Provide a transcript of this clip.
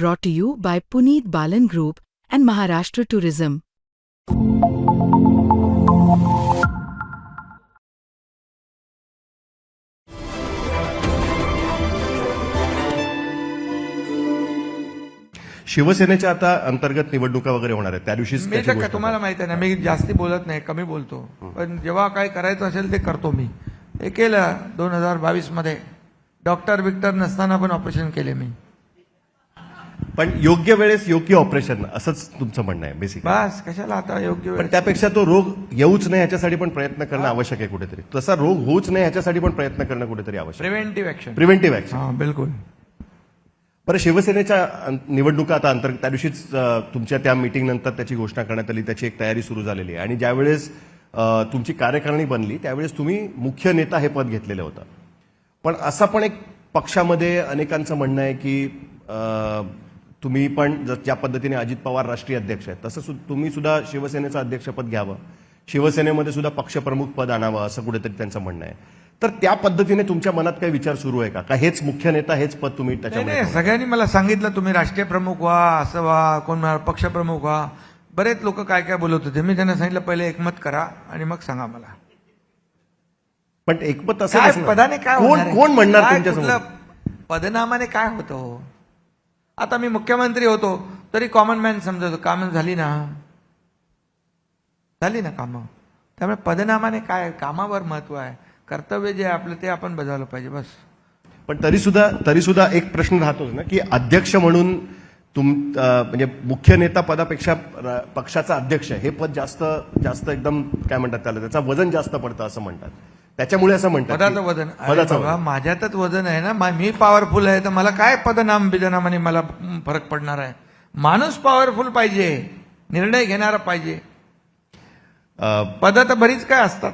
brought to you by Puneet Balan Group and Maharashtra Tourism. शिवसेनेच्या आता अंतर्गत निवडणुका वगैरे होणार आहेत. त्या दिवशीच मी त्याची तर घोषणा का- तुम्हाला माहिती आहे ना मी जास्ती बोलत नाही कमी बोलतो. पण जेव्हा काय करायचं असेल ते करतो मी. हे केलं दोन हजार बावीसमध्ये डॉक्टर बिक्टर नसताना पण ऑपरेशन केले मी. पण योग्य वेळेस योग्य ऑपरेशन असंच तुमचं म्हणणं आहे बेसिक बस कशाला आता योग्य पण वेळ त्यापेक्षा तो रोग येऊच नाही याच्यासाठी पण प्रयत्न करणं आवश्यक आहे कुठेतरी. तसा रोग होऊच नाही याच्यासाठी पण प्रयत्न करणं कुठेतरी आवश्यक प्रिव्हेंटिव्ह ऍक्शन प्रिव्हेंटिव्ह ऍक्शन हा बिलकुल. बरं शिवसेनेच्या अं, निवडणुका आता अंतर त्या दिवशीच अं, तुमच्या त्या मीटिंग नंतर त्याची घोषणा करण्यात आली त्याची एक तयारी सुरू झालेली आहे. आणि ज्यावेळेस अं, तुमची कार्यकारिणी बनली त्यावेळेस तुम्ही मुख्य नेता हे पद घेतलेलं होतं. पण असं पण एक पक्षामध्ये अनेकांचं म्हणणं आहे की अं, तुम्ही पण जर ज्या पद्धतीने अजित पवार राष्ट्रीय अध्यक्ष आहेत तसं सु- तुम्ही सुद्धा शिवसेनेचं अध्यक्षपद घ्यावं. शिवसेनेमध्ये सुद्धा पक्षप्रमुख पद आणावं असं कुठेतरी त्यांचं म्हणणं आहे. तर त्या पद्धतीने तुमच्या मनात काही विचार सुरू आहे का? का हेच मुख्य नेता हेच पद तुम्ही त्याच्यामध्ये सगळ्यांनी मला सांगितलं तुम्ही राष्ट्रीय प्रमुख व्हा असं व्हा कोण पक्षप्रमुख व्हा. बरेच लोक काय काय बोलत होते मी त्यांना सांगितलं पहिले एकमत करा आणि मग सांगा मला. पण एकमत असं. पदाने काय कोण? कोण म्हणणार पदनामाने काय होतं हो? आता मी मुख्यमंत्री होतो तरी कॉमन मॅन समजतो. कामं झाली ना? झाली ना कामं? त्यामुळे पदनामाने काय? कामावर महत्त्व आहे. कर्तव्य जे आपलं ते आपण बजावलं पाहिजे बस. पण तरी सुद्धा तरी सुद्धा एक प्रश्न राहतोच ना की अध्यक्ष म्हणून तुम म्हणजे मुख्य नेता पदापेक्षा पक्षाचा अध्यक्ष हे पद जास्त जास्त एकदम काय म्हणतात त्याला त्याचं वजन जास्त पडतं असं म्हणतात. त्याच्यामुळे असं म्हणतात पदाचं वजन. अरे पदाचं बाबा, वजन. माझ्यातच वजन आहे ना मा- मी पॉवरफुल आहे तर मला काय पदनाम बिदनामाने मला फरक पडणार आहे? माणूस पॉवरफुल पाहिजे निर्णय घेणारा पाहिजे. अं, पद तर बरीच काय असतात.